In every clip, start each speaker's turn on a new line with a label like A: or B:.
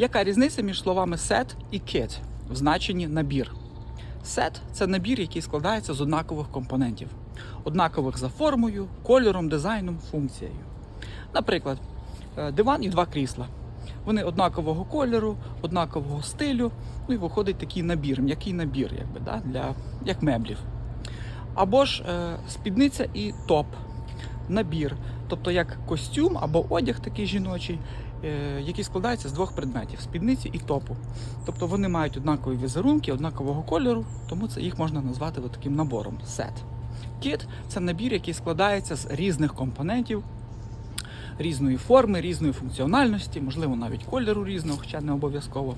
A: Яка різниця між словами set і kit в значенні набір? Set – це набір, який складається з однакових компонентів, однакових за формою, кольором, дизайном, функцією. Наприклад, е, диван і два крісла. Вони однакового кольору, однакового стилю, ну і виходить такий набір, м'який набір, якби, да, для, як меблів. Або ж е, спідниця і топ, набір, тобто як костюм або одяг такий жіночий, який складається з двох предметів спідниці і топу. Тобто вони мають однакові візерунки, однакового кольору, тому це їх можна назвати таким набором сет. Кіт це набір, який складається з різних компонентів, різної форми, різної функціональності, можливо, навіть кольору різного, хоча не обов'язково.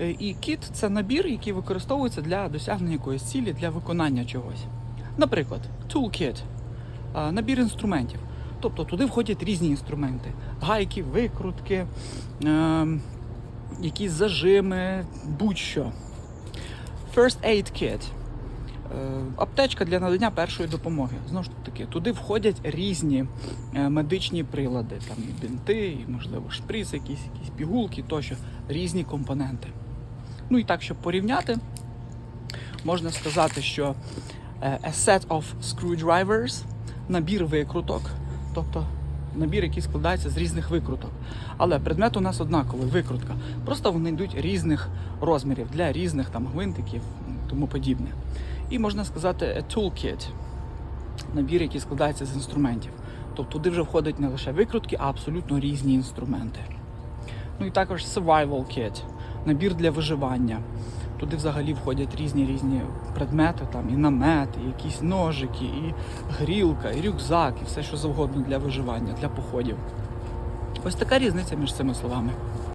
A: Е, І кіт це набір, який використовується для досягнення якоїсь цілі, для виконання чогось. Наприклад, toolkit – набір інструментів. Тобто туди входять різні інструменти: гайки, викрутки, ем, якісь зажими, будь-що. First aid kit Е, аптечка для надання першої допомоги. Знову ж таки, туди входять різні е, медичні прилади, там і бинти, і, можливо, шприц, якісь, якісь пігулки тощо, різні компоненти. Ну і так, щоб порівняти, можна сказати, що е, a set of screwdrivers – набір викруток, тобто набір, який складається з різних викруток. Але предмет у нас однаковий викрутка. Просто вони йдуть різних розмірів для різних там гвинтиків тому подібне. І можна сказати a toolkit – набір, який складається з інструментів. Тобто туди вже входять не лише викрутки, а абсолютно різні інструменти. Ну і також survival kit – набір для виживання. Туди взагалі входять різні різні предмети, там і намети, і якісь ножики, і грілка, і рюкзак, і все що завгодно для виживання, для походів. Ось така різниця між цими словами.